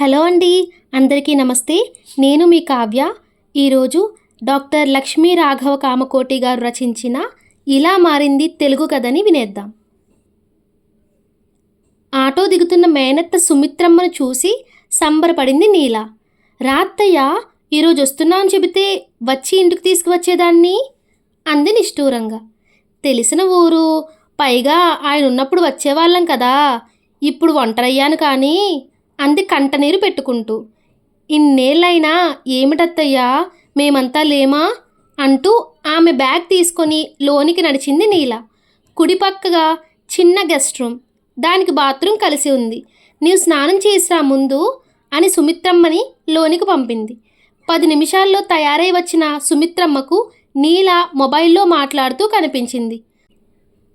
Hello అండి అందరికీ నమస్తే. నేను మీ కావ్య. ఈరోజు డాక్టర్ లక్ష్మీ రాఘవ కామకోటి గారు రచించిన ఇలా మారింది తెలుగు కథని వినేద్దాం. ఆటో దిగుతున్న మేనత్త సుమిత్రమ్మను చూసి సంబరపడింది నీల. రాత్తయ్య ఈరోజు వస్తున్నా అని చెబితే వచ్చి ఇంటికి తీసుకువచ్చేదాన్ని? అంది నిష్ఠూరంగా. తెలిసిన ఊరు పైగా ఆయన ఉన్నప్పుడు వచ్చేవాళ్ళం కదా. ఇప్పుడు ఒంటరయ్యాను కానీ అంది కంటనీరు పెట్టుకుంటూ. ఇన్నేళ్ళైనా ఏమిటత్తయ్యా? మేమంతా లేమా? అంటూ ఆమె బ్యాగ్ తీసుకొని లోనికి నడిచింది నీల. కుడిపక్కగా చిన్న గెస్ట్ రూమ్. దానికి బాత్రూమ్ కలిసి ఉంది. నీవు స్నానం చేసిరా ముందు? అని సుమిత్రమ్మని లోనికి పంపింది. పది నిమిషాల్లో తయారై వచ్చిన సుమిత్రమ్మకు నీల మొబైల్లో మాట్లాడుతూ కనిపించింది.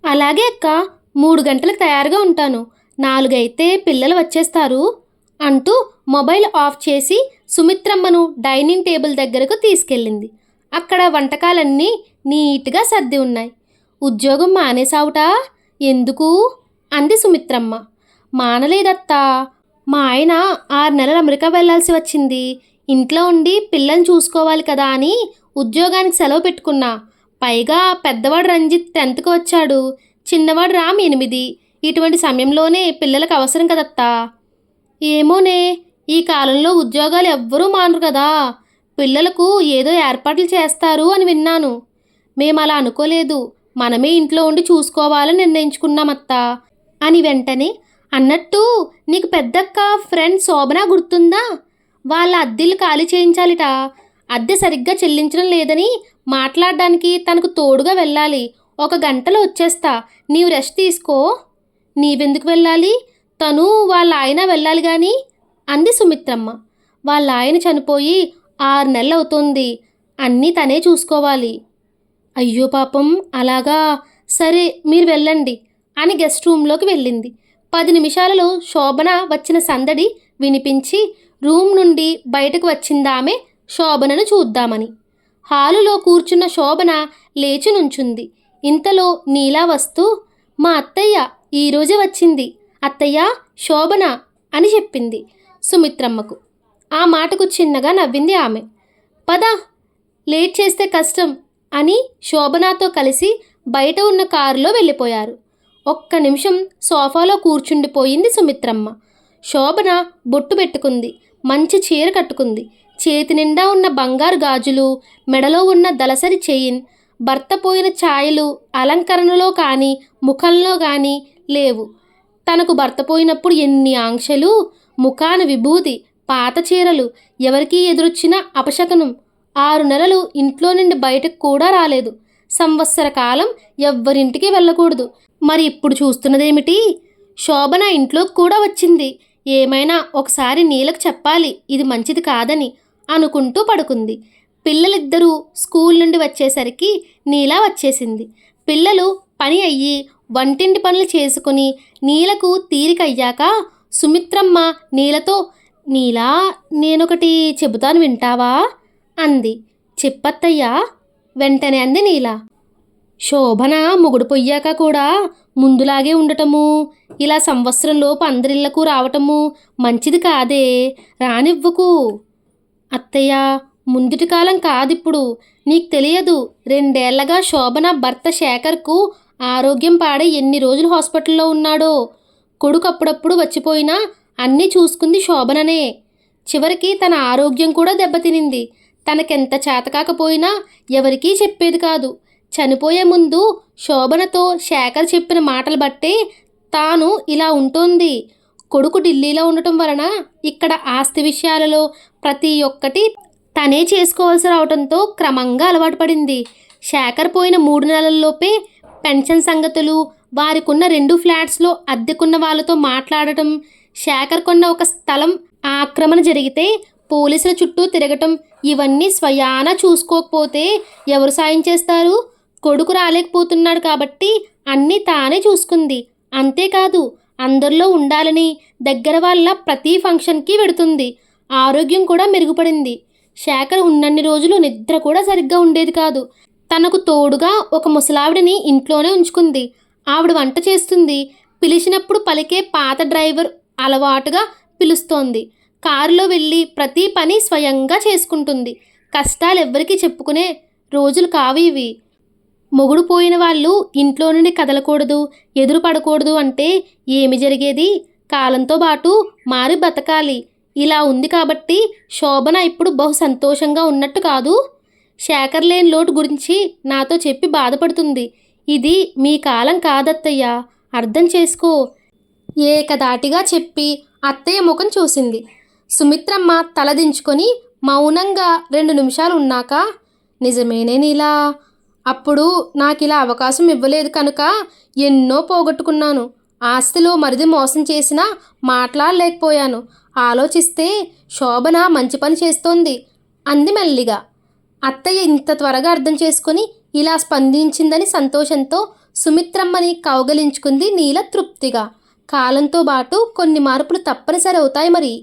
అలాగే అక్క మూడు గంటలకు తయారుగా ఉంటాను. నాలుగైతే పిల్లలు వచ్చేస్తారు. అంటూ మొబైల్ ఆఫ్ చేసి సుమిత్రమ్మను డైనింగ్ టేబుల్ దగ్గరకు తీసుకెళ్ళింది. అక్కడ వంటకాలన్నీ నీట్గా సర్ది ఉన్నాయి. ఉద్యోగం మానేసావుటా ఎందుకు? అంది సుమిత్రమ్మ. మానలేదత్తా. మా ఆయన ఆరు నెలలు అమెరికా వెళ్ళాల్సి వచ్చింది. ఇంట్లో ఉండి పిల్లని చూసుకోవాలి కదా అని ఉద్యోగానికి సెలవు పెట్టుకున్నా. పైగా పెద్దవాడు రంజిత్ టెన్త్కి వచ్చాడు. చిన్నవాడు రామ్ ఎనిమిది. ఇటువంటి సమయంలోనే పిల్లలకు అవసరం కదత్తా? ఏమోనే ఈ కాలంలో ఉద్యోగాలు ఎవ్వరూ మానరు కదా. పిల్లలకు ఏదో ఏర్పాట్లు చేస్తారు అని విన్నాను. మేము అలా అనుకోలేదు. మనమే ఇంట్లో ఉండి చూసుకోవాలని నిర్ణయించుకున్నామత్తా. అని వెంటనే అన్నట్టు నీకు పెద్దక్క ఫ్రెండ్ శోభన గుర్తుందా? వాళ్ళ అద్దెలు ఖాళీ చేయించాలిట. అద్దె సరిగ్గా చెల్లించడం లేదని మాట్లాడడానికి తనకు తోడుగా వెళ్ళాలి. ఒక గంటలో వచ్చేస్తా. నీవు రెస్ట్ తీసుకో. నీవెందుకు వెళ్ళాలి? తను వాళ్ళ ఆయన వెళ్ళాలి కానీ అంది సుమిత్రమ్మ. వాళ్ళ ఆయన చనిపోయి ఆరు నెలలు అవుతుంది అన్నీ తనే చూసుకోవాలి. అయ్యో పాపం అలాగా? సరే మీరు వెళ్ళండి అని గెస్ట్ రూమ్లోకి వెళ్ళింది. పది నిమిషాలలో శోభన వచ్చిన సందడి వినిపించి రూమ్ నుండి బయటకు వచ్చిందామె శోభనను చూద్దామని. హాలులో కూర్చున్న శోభన లేచి నుంచుంది. ఇంతలో నీలా వస్తూ మా అత్తయ్య ఈరోజే వచ్చింది. అత్తయ్య శోభన అని చెప్పింది సుమిత్రమ్మకు. ఆ మాటకు చిన్నగా నవ్వింది ఆమె. పద లేట్ చేస్తే కష్టం అని శోభనాతో కలిసి బయట ఉన్న కారులో వెళ్ళిపోయారు. ఒక్క నిమిషం సోఫాలో కూర్చుండిపోయింది సుమిత్రమ్మ. శోభన బొట్టు పెట్టుకుంది మంచి చీర కట్టుకుంది. చేతి నిండా ఉన్న బంగారు గాజులు మెడలో ఉన్న దలసరి చైన్ భర్త పోయిన ఛాయలు అలంకరణలో కానీ ముఖంలో కానీ లేవు. తనకు భర్త పోయినప్పుడు ఎన్ని ఆంక్షలు ముఖాన విభూతి పాత చీరలు ఎవరికీ ఎదురొచ్చిన అపశకనం. ఆరు నెలలు ఇంట్లో నుండి బయటకు కూడా రాలేదు. సంవత్సర కాలం ఎవ్వరింటికి వెళ్ళకూడదు. మరి ఇప్పుడు చూస్తున్నదేమిటి? శోభన ఇంట్లోకి కూడా వచ్చింది. ఏమైనా ఒకసారి నీలకు చెప్పాలి ఇది మంచిది కాదని అనుకుంటూ పడుకుంది. పిల్లలిద్దరూ స్కూల్ నుండి వచ్చేసరికి నీలా వచ్చేసింది. పిల్లలు పని అయ్యి వంటింటి పనులు చేసుకుని నీలకు తీరికయ్యాక సుమిత్రమ్మ నీలతో నీలా నేనొకటి చెబుతాను వింటావా? అంది. చెప్పత్తయ్యా వెంటనే అంది నీల. శోభన మొగుడు పొయ్యాక కూడా ముందులాగే ఉండటము ఇలా సంవత్సరంలోపు అందరిళ్ళకు రావటము మంచిది కాదే రానివ్వకు. అత్తయ్య ముందుటి కాలం కాదిప్పుడు నీకు తెలియదు రెండేళ్ళగా శోభన భర్త శేఖర్కు ఆరోగ్యం పాడై ఎన్ని రోజులు హాస్పిటల్లో ఉన్నాడో? కొడుకు అప్పుడప్పుడు వచ్చిపోయినా అన్నీ చూసుకుంది శోభననే. చివరికి తన ఆరోగ్యం కూడా దెబ్బతినింది. తనకెంత చేతకాకపోయినా ఎవరికీ చెప్పేది కాదు. చనిపోయే ముందు శోభనతో శేఖర్ చెప్పిన మాటలు బట్టే తాను ఇలా ఉంటుంది. కొడుకు ఢిల్లీలో ఉండటం వలన ఇక్కడ ఆస్తి విషయాలలో ప్రతి ఒక్కటి తనే చేసుకోవాల్సి రావడంతో క్రమంగా అలవాటు పడింది. శేఖర్ పోయిన మూడు నెలల్లోపే పెన్షన్ సంగతులు వారికున్న రెండు ఫ్లాట్స్లో అద్దెకున్న వాళ్ళతో మాట్లాడటం శేఖర్ కొన్న ఒక స్థలం ఆక్రమణ జరిగితే పోలీసుల చుట్టూ తిరగటం ఇవన్నీ స్వయాన చూసుకోకపోతే ఎవరు సాయం చేస్తారు? కొడుకు రాలేకపోతున్నాడు కాబట్టి అన్నీ తానే చూసుకుంది. అంతేకాదు అందరిలో ఉండాలని దగ్గర వాళ్ళ ప్రతి ఫంక్షన్కి వెడుతుంది. ఆరోగ్యం కూడా మెరుగుపడింది. శేఖర్ ఉన్నన్ని రోజులు నిద్ర కూడా సరిగ్గా ఉండేది కాదు. తనకు తోడుగా ఒక ముసలావిడని ఇంట్లోనే ఉంచుకుంది. ఆవిడ వంట చేస్తుంది. పిలిచినప్పుడు పలికే పాత డ్రైవర్ అలవాటుగా పిలుస్తోంది. కారులో వెళ్ళి ప్రతి పని స్వయంగా చేసుకుంటుంది. కష్టాలు ఎవ్వరికీ చెప్పుకునే రోజులు కావు ఇవి. మొగుడు పోయిన వాళ్ళు ఇంట్లో నుండి కదలకూడదు ఎదురు పడకూడదు అంటే ఏమి జరిగేది? కాలంతో పాటు మారి బతకాలి. ఇలా ఉంది కాబట్టి శోభన ఇప్పుడు బహు సంతోషంగా ఉన్నట్టు కాదు. శేఖర్ లేని లోటు గురించి నాతో చెప్పి బాధపడుతుంది. ఇది మీ కాలం కాదత్తయ్యా. అర్థం చేసుకో. ఏకదాటిగా చెప్పి అత్తయ్య ముఖం చూసింది. సుమిత్రమ్మ తలదించుకొని మౌనంగా రెండు నిమిషాలు ఉన్నాక నిజమేనే నీలా? అప్పుడు నాకు ఇలా అవకాశం ఇవ్వలేదు కనుక ఎన్నో పోగొట్టుకున్నాను. ఆస్తిలో మరిది మోసం చేసినా మాట్లాడలేకపోయాను. ఆలోచిస్తే శోభన మంచి పని చేస్తోంది అంది మెల్లిగా. అత్తయ్య ఇంత త్వరగా అర్థం చేసుకుని ఇలా స్పందించిందని సంతోషంతో సుమిత్రమ్మని కౌగలించుకుంది నీల తృప్తిగా. కాలంతో పాటు కొన్ని మార్పులు తప్పనిసరి అవుతాయి మరి.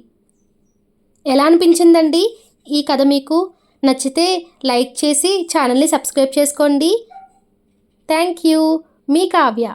ఎలా అనిపించిందండి ఈ కథ మీకు? నచ్చితే లైక్ చేసి ఛానల్ని సబ్స్క్రైబ్ చేసుకోండి. Thank you. మీ కావ్య.